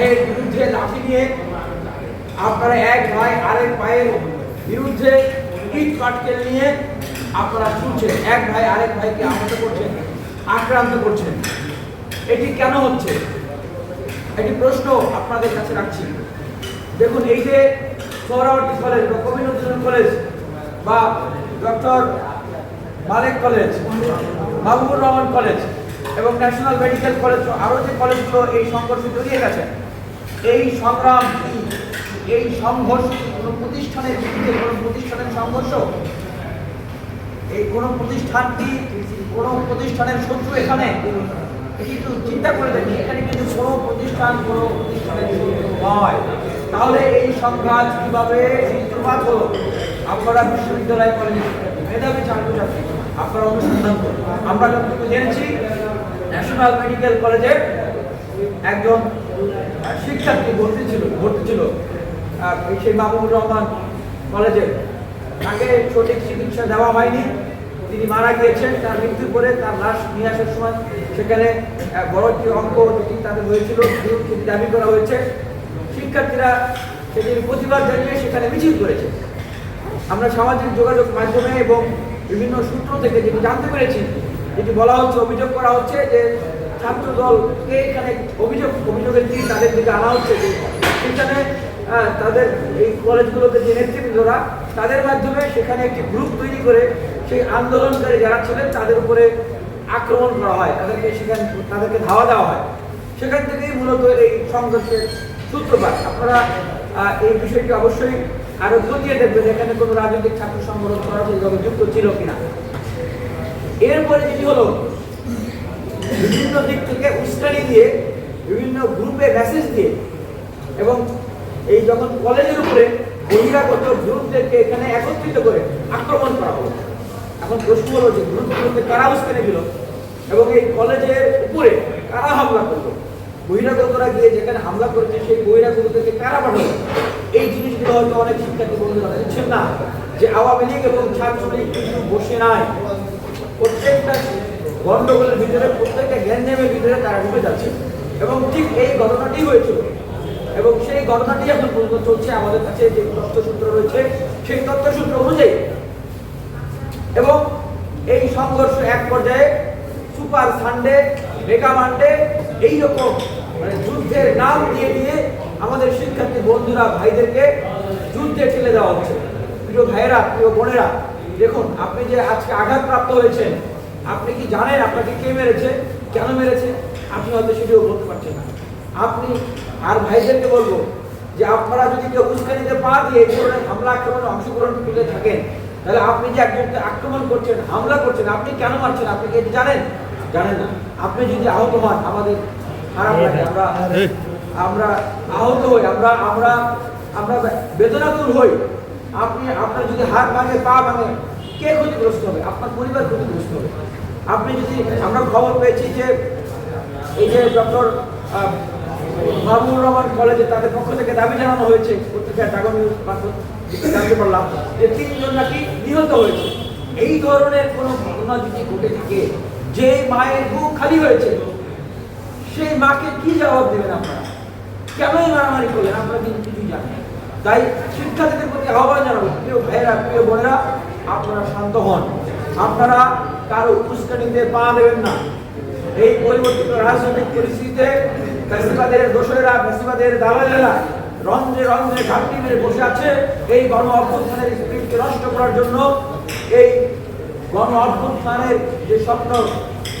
ভাইয়ের বিরুদ্ধে লাঠি নিয়ে আপনারা এক ভাই, আরেক ভাইয়ের বিরুদ্ধে ইট পাটকেল নিয়ে আপনারা ছুটছেন এক ভাই, আরেক ভাইকে আহত করছেন, আক্রান্ত করছেন। এটি কেন হচ্ছে? একটি প্রশ্ন আপনাদের কাছে রাখছি। দেখুন, এই যে সোহরাওয়ার্দী কলেজ বা কবিরুদ্দিন কলেজ বা doctor Malik college Mahbubur Rahman college এবং ন্যাশনাল মেডিকেল কলেজ, আরও যে কলেজগুলো এই সংঘর্ষে জড়িয়ে গেছে এই সংগ্রাম, এই সংঘর্ষ কোনো প্রতিষ্ঠানের বিরুদ্ধে কোনো প্রতিষ্ঠানের সংঘর্ষ? এই কোনো প্রতিষ্ঠান কি কোনো প্রতিষ্ঠানের শত্রু এখানে? একটু চিন্তা করে দেখি, এখানে কিন্তু কোনো প্রতিষ্ঠান, কোনো প্রতিষ্ঠানের শত্রু নয়। তাহলে এই সংঘাত কীভাবে সূত্রপাত হলো? আপনারা বিশ্ববিদ্যালয় কলেজে মেধাবী ছাত্রছাত্রী, আপনারা অনুসন্ধান করুন। আমরা যতটুকু জেনেছি ন্যাশনাল মেডিকেল কলেজের একজন শিক্ষার্থী ভর্তি ছিল ভর্তি ছিল সেই মাহবুবুর রহমান কলেজে। তাকে সঠিক চিকিৎসা দেওয়া হয়নি। তিনি মারা গিয়েছেন তার মৃত্যুর পরে, তার লাশ নিয়ে আসার সময়। সেখানে বড় একটি অঙ্ক যেটি তাদের হয়েছিল দাবি করা হয়েছে। শিক্ষার্থীরা সেটির প্রতিবাদ জানিয়ে সেখানে মিছিল করেছে। আমরা সামাজিক যোগাযোগ মাধ্যমে এবং বিভিন্ন সূত্র থেকে যেটি জানতে পেরেছি যেটি বলা হচ্ছে, অভিযোগ করা হচ্ছে যে ছাত্র দলকে এখানে অভিযোগ, অভিযোগের দিকে তাদের দিকে আনা হচ্ছে যে সেখানে তাদের এই কলেজগুলোতে যে নেতৃবৃন্দরা, তাদের মাধ্যমে সেখানে একটি গ্রুপ তৈরি করে সেই আন্দোলনকারী যারা ছিলেন, তাদের উপরে আক্রমণ করা হয়, তাদেরকে সেখানে, তাদেরকে ধাওয়া দেওয়া হয়। সেখান থেকেই মূলত এই সংঘর্ষের সূত্রপাত। আপনারা এই বিষয়টি অবশ্যই আরও খতিয়ে দেখবেন এখানে কোনো রাজনৈতিক ছাত্র সংগঠন সরাসরিভাবে যুক্ত ছিল কিনা। এরপরে যেটি হলো বিভিন্ন দিক থেকে উস্কানি দিয়ে বিভিন্ন গ্রুপে মেসেজ দিয়ে এবং এই যখন কলেজের উপরে বহিরাগত গ্রুপদেরকে এখানে একত্রিত করে আক্রমণ করা হলো। এখন প্রশ্ন হলো যে গ্রুপগুলোকে কারা উস্কানি দিল এবং এই কলেজের উপরে কারা হামলা করল? বহিরাগতরা গিয়ে যেখানে হামলা করেছে সেই বহিরাগতদেরকে কারা পাঠালো? এই জিনিসগুলো হয়তো অনেক শিক্ষার্থী বন্ধুরা বুঝছেন না যে আওয়ামী লীগ এবং ছাত্রলীগ কিন্তু বসে নাই। প্রত্যেকটা গন্ডগোলের ভিতরে, প্রত্যেকটা গ্যাঞ্জামের ভিতরে তারা ঢুকে যাচ্ছে। এবং ঠিক এই ঘটনাটি হয়েছিল এবং সেই ঘটনাটি এখন পর্যন্ত চলছে আমাদের কাছে যে তথ্যসূত্র রয়েছে, সেই তথ্যসূত্র অনুযায়ী। এবং এই সংঘর্ষ এক পর্যায়ে সুপার সানডে, মেগা মানডে, এইরকম মানে যুদ্ধের নাম দিয়ে দিয়ে আমাদের শিক্ষার্থী বন্ধুরা, ভাইদেরকে যুদ্ধে ঠেলে দেওয়া হচ্ছে। প্রিয় ভাইয়েরা, প্রিয় বোনেরা, দেখুন, আপনি যে আজকে আঘাতপ্রাপ্ত হয়েছেন আপনি কি জানেন আপনাকে কে মেরেছে? কেন মেরেছে? আপনি হয়তো সেটিও বলতে পারছেন না। আপনি আর ভাইদেরকে বলব যে আপনারা যদি কেউ উস্কানিতে পা দিয়ে এই ধরনের হামলা আক্রমণে অংশগ্রহণ করে থাকেন তাহলে আপনি যে একজনকে আক্রমণ করছেন হামলা করছেন আপনি কেন মারছেন? আপনি কি এটি জানেন? জানেন না। আপনি যদি আহত হন আমাদের খারাপ লাগে। আমরা আমরা আহত হই। আমরা আমরা আমরা বেদনাতুর হই। আপনি আপনার যদি হাত ভাঙে পা ভাঙে কে ক্ষতিগ্রস্ত হবে? আপনার পরিবার ক্ষতিগ্রস্ত হবে। আপনি যদি, আমরা খবর পেয়েছি যে, এই যে ডক্টর মাহবুবুর রহমান কলেজে তাদের পক্ষ থেকে দাবি জানানো হয়েছে, পত্রিকায় ডাগন নিউজ জানতে পারলাম যে তিনজন নাকি নিহত হয়েছে। এই ধরনের কোনো ঘটনা যদি ঘটে থাকে, যে মায়ের বুক খালি হয়েছে, সেই মাকে কি জবাব দেবেন আপনারা? কেনই মারামারি করলেন? আপনারা কিন্তু কিছুই জানেন। তাই শিক্ষার্থীদের প্রতি আহ্বান জানাব, প্রিয় ভাইয়েরা, প্রিয় বোনেরা আপনারা শান্ত হন। আপনারা কারও উস্কানিতে পা দেবেন না। এই পরিবর্তিত রাজনৈতিক পরিস্থিতিতে ফ্যাসিবাদের দোসরেরা ফ্যাসিবাদের দালালেরা রন্ধ্রে রন্ধ্রে ঘাটতি মেরে বসে আছে। এই গণ অভ্যুত্থানের স্পিরিটকে নষ্ট করার জন্য এই গণ অভ্যুত্থানের যে স্বপ্ন,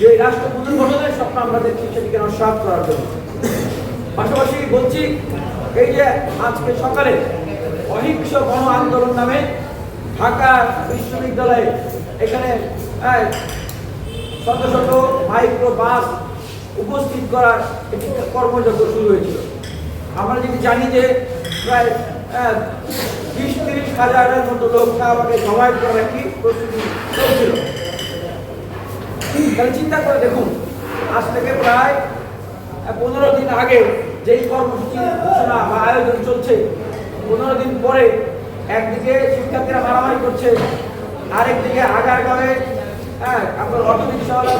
যে রাষ্ট্র পুনর্গঠনের স্বপ্ন আমরা দেখছি, সেটিকে নস্বাত করার জন্য। পাশাপাশি বলছি, এই যে আজকে সকালে অহিংস গণ আন্দোলন নামে ঢাকা বিশ্ববিদ্যালয়ে এখানে আহ, শত শত মাইক্রো বাস উপস্থিত করার একটি কর্মযজ্ঞ শুরু হয়েছিল। আমরা যদি জানি যে প্রায় আহ, বিশ তিরিশ হাজারের মতো লোক আমাকে জমায়েত করার একটি প্রস্তুতি চলছিল। তাহলে চিন্তা করে দেখুন আজ থেকে প্রায় পনেরো দিন আগে যেই কর্মসূচি ঘোষণা বা আয়োজন চলছে পনেরো দিন পরে একদিকে শিক্ষার্থীরা মারামারি করছে, আরেকদিকে আগারগাঁওয়ে হ্যাঁ আপনার অটো রিক্সাওয়ালা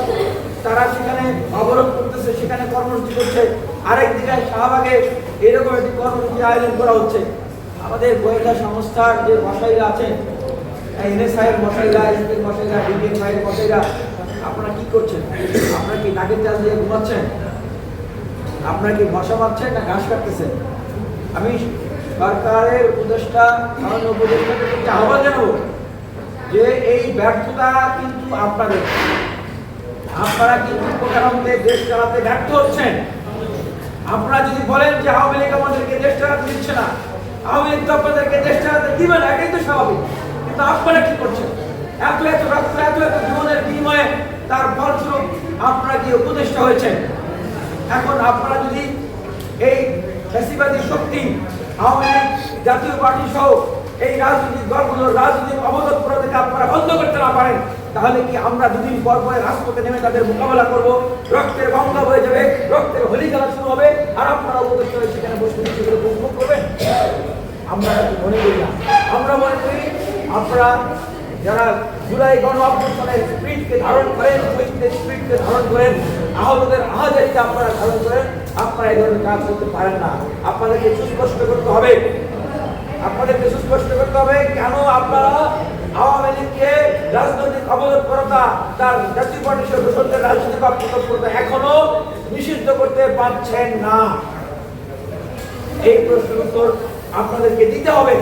তারা সেখানে অবরোধ করতেছে, সেখানে কর্মসূচি করছে। আরেক দিকে শাহবাগে এরকম একটি কর্মসূচি আয়োজন করা হচ্ছে। আমাদের গোয়েন্দা সংস্থার যে মশাইরা আছেন এনএসআই এর মশাইরা, এসপির মশাইরা ডিবিএফআই এর মশাইরা, আপনারা কি করছেন? আপনারা কি নাগের চাল দিয়ে ঘুমাচ্ছেন? আপনারা কি মশা মারছেন না ঘাস কাটতেছেন? আমি সরকারের উপদেষ্টা, মাননীয় উপদেষ্টাকে আহ্বান জানাব যে এই ব্যর্থতা কিন্তু আপনাদের। আপনারা কিন্তু প্রকারান্তে দেশ চালাতে ব্যর্থ হচ্ছেন। আপনারা যদি বলেন যে আওয়ামী লীগ আমাদেরকে দেশ চালাতে দিচ্ছে না, আওয়ামী লীগ তো আপনাদেরকে দেশ চালাতে দিবে না এটাই তো স্বাভাবিক। কিন্তু আপনারা কি করছেন? এত এত রক্ত, এত এত জীবনের বিনিময়ে তার ফলস্বরূপ আপনারা কি উপদেষ্টা হয়েছেন? এখন আপনারা যদি এই ফ্যাসিবাদী শক্তি আওয়ামী জাতীয় পার্টি সহ এই রাজনৈতিক দলগুলোর রাজনৈতিক অবরোধ করা থেকে আপনারা বন্ধ করতে না পারেন, তাহলে কি আমরা দুদিন পর পরে রাজপথে নেমে তাদের মোকাবেলা করব? রক্তের গঙ্গা হয়ে যাবে, রক্তের হোলি খেলা শুরু হবে, আর আপনারা উপদেষ্টা হয়ে সেখানে বসে সেগুলো উপভোগ করবেন। আমরা মনে করি না? আমরা মনে করি আপনারা যারা জুলাই গণ অভ্যুত্থানের স্পিরিটকে ধারণ করেন শহীদদের স্পিরিটকে ধারণ করেন, আহতদের আহাজারিকে আপনারা ধারণ করেন আপনারা এই ধরনের কাজ করতে পারেন না। আপনাদেরকে সুস্পষ্ট করতে হবে। আপনাদেরকে সুস্পষ্ট করতে হবে কেন আপনারা আওয়ামী লীগকে রাজনৈতিক অবরোধ করতা তার জাতীয় পার্টির সদস্যদের রাজনৈতিক অবরোধ করতে এখনও নিষিদ্ধ করতে পারছেন না। এই প্রশ্নের উত্তর আপনাদেরকে দিতে হবে।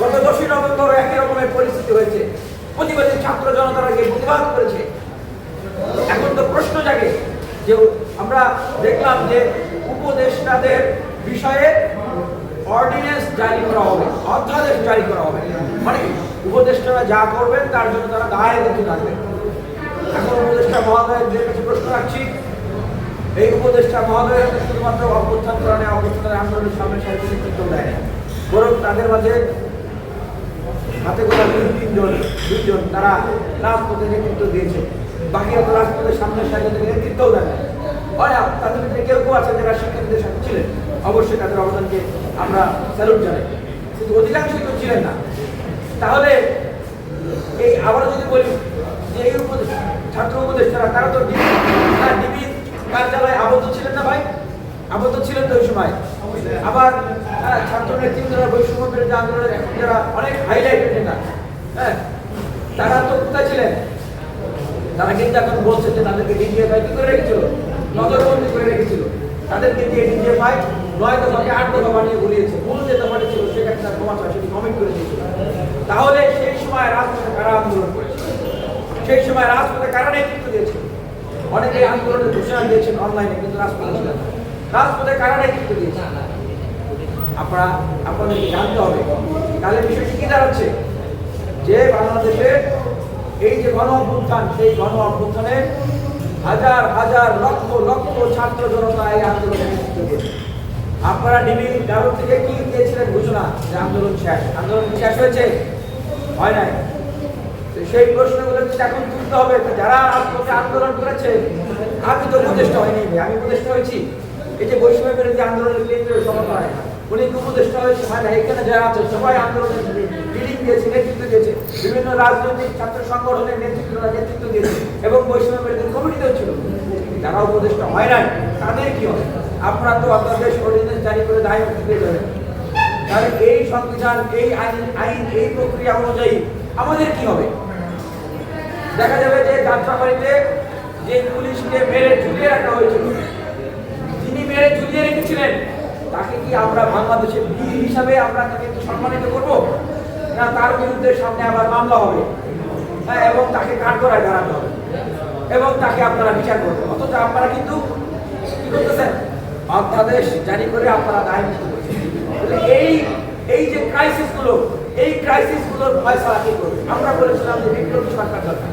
গত দশই নভেম্বর একই রকমের পরিস্থিতি হয়েছে। প্রতিবাদী ছাত্র জনতারা প্রতিবাদ করেছে। এখন তো প্রশ্ন জাগে যে আমরা দেখলাম যে উপদেষ্টাদের বিষয়ে অর্ডিন্যান্স জারি করা হবে, অধ্যাদেশ জারি করা হবে। মানে? উপদেষ্টারা যা করবেন, তার জন্য তারা দায় দিতে থাকবেন এখন উপদেষ্টা মহোদয়ের কাছে প্রশ্ন রাখছি, এই উপদেষ্টা মহোদয় শুধুমাত্র অভ্যুত্থান করানে অভ্যুত্থানের আন্দোলনের সামনে সাহিত্য নেতৃত্ব দেয় না বরং তাদের মাঝে হাতে গোলা দুই, তিনজন, দুইজন, তারা রাজপথে নেতৃত্ব দিয়েছে। বাকিরা তো রাজপথের সামনে থেকে নেতৃত্বও দেয় না হয় তাদের মধ্যে কেউ কেউ আছে যারা শিক্ষার্থীদের সাথে ছিলেন। অবশ্যই তাদের অবদানকে আমরা স্যালুট জানাই। কিন্তু অধিকাংশই তো ছিলেন না। তাহলে এই আবারও যদি বলি যে এই উপদেশ ছাত্র উপদেষ্টারা, তারা তো ডিবি কার্যালয়ে আবদ্ধ ছিলেন না ভাই? আবদ্ধ ছিলেন তো ওই সময়? আবার ছাত্র নেতৃত্বরা বৈষম্য বিরোধী আন্দোলনের এখন যারা অনেক হাইলাইটেড নেতা হ্যাঁ তারা তো কোথায় ছিলেন? তারা কিন্তু এখন বলছে যে তাদেরকে ডিজিএফআই কি করে রেখেছিল। নজরবন্দি করে রেখেছিল। তাদেরকে দিয়ে ডিজিএফআই নয় দফাকে আট দফা বানিয়ে বলিয়েছে মূল যে দফাটি ছিল সেখানে তার ক্ষমা চায়, সেটি কমেন্ট করে দিয়েছিল। তাহলে সেই সময় রাজপথে কারা আন্দোলন করেছে সেই সময় রাজপথে কারা নেতৃত্ব দিয়েছে অনেকে আন্দোলনের ঘোষণা দিয়েছেন অনলাইনে কিন্তু রাজপথে ছিলেন না। রাজপথে কারা নেতৃত্ব দিয়েছে? আপনারা, আপনাদেরকে জানতে হবে, তাহলে বিষয়টি কি দাঁড়াচ্ছে? যে বাংলাদেশের এই যে গণ অভ্যুত্থান, সেই গণ অভ্যুত্থানে হাজার হাজার, লক্ষ লক্ষ ছাত্র জনতা এই আন্দোলনে আপনারা ডিবি ডারুর থেকে কি দিয়েছিলেন ঘোষণা যে আন্দোলন শেষ? আন্দোলন শেষ হয়েছে? হয় নাই। সেই প্রশ্নগুলো কিন্তু এখন তুলতে হবে যারা রাজপথে আন্দোলন করেছে, আমি তো উপদেষ্টা হয়নি, আমি উপদেষ্টা হয়েছি। এই যে বৈষম্য বিরোধী আন্দোলনের কেন্দ্রীয় সমন্বয়, উনি উপদেষ্টা হয়েছে, হয় না এখানে যারা আছে, সবাই আন্দোলনের লিডিং দিয়েছে, নেতৃত্ব দিয়েছে। বিভিন্ন রাজনৈতিক ছাত্র সংগঠনের নেতৃত্ব নেতৃত্ব দিয়েছে। এবং বৈষম্য যারা উপদেষ্টা হয় নাই, তাদের কি হবে? আপনারা তো আপনাদের অর্ডিন্যান্স জারি করে মুক্তি পেয়ে যাবেন। তাহলে এই সংবিধান, এই আইন আইন, এই প্রক্রিয়া অনুযায়ী আমাদের কি হবে? দেখা যাবে যে যাত্রাবাড়িতে যে পুলিশকে মেরে ঝুলিয়ে রাখা হয়েছিল, যিনি মেরে ঝুলিয়ে রেখেছিলেন, তাকে কি আমরা বাংলাদেশের বীর হিসাবে আমরা তাকে সম্মানিত করব? না, তার বিরুদ্ধে সামনে আবার মামলা হবে। হ্যাঁ এবং তাকে কাঠগড়ায় দাঁড়াতে হবে। এবং তাকে আপনারা বিচার করবেন। অথচ আপনারা কিন্তু কি করতেছেন? অধ্যাদেশ জারি করে আপনারা দায় এই এই যে ক্রাইসিসগুলো এই ক্রাইসিসগুলোর ফয়সালা কি করবে? আমরা বলেছিলাম যে বিপ্লবী সরকার দরকার।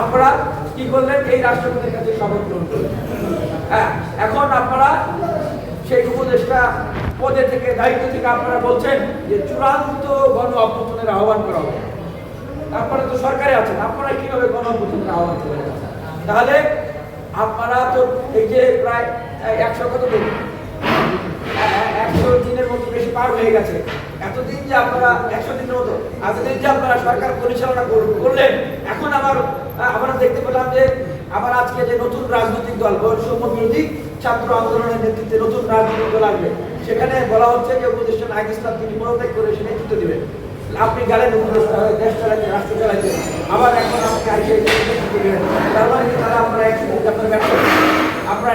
আপনারা কি করলেন? এই রাষ্ট্রপতির কাছে শপথ গ্রহণ করলেন। হ্যাঁ এখন আপনারা সেই উপদেষ্টা পদে থেকে, দায়িত্ব থেকে আপনারা বলছেন যে চূড়ান্ত গণ অভ্যুত্থানের আহ্বান করা হবে। আপনারা তো সরকারে আছেন। আপনারা কীভাবে গণ অভ্যুত্থানের আহ্বান করবেন তাহলে আপনারা তো এই যে প্রায় একশো কত দিন? একশো দিনের মতো বেশি পার হয়ে গেছে। এতদিন যে আপনারা, একশো দিনের মতো, এতদিন যে আপনারা সরকার পরিচালনা কর- করলেন, এখন আবার আমরা দেখতে পেলাম যে আবার আজকে যে নতুন রাজনৈতিক দল, বৈষম্য বিরোধী ছাত্র আন্দোলনের নেতৃত্বে নতুন রাজনৈতিক দল আসবে। সেখানে বলা হচ্ছে যে উপদেষ্টা ইসলাম তিনি পদত্যাগ করে সে নেতৃত্ব দিবেন। আপনি গেলেন দেশ চালাইতে, রাষ্ট্র চালাইতে। আবার এখন আপনি আইসে তার মানে তারা আপনারা একটি আপনার আপনারা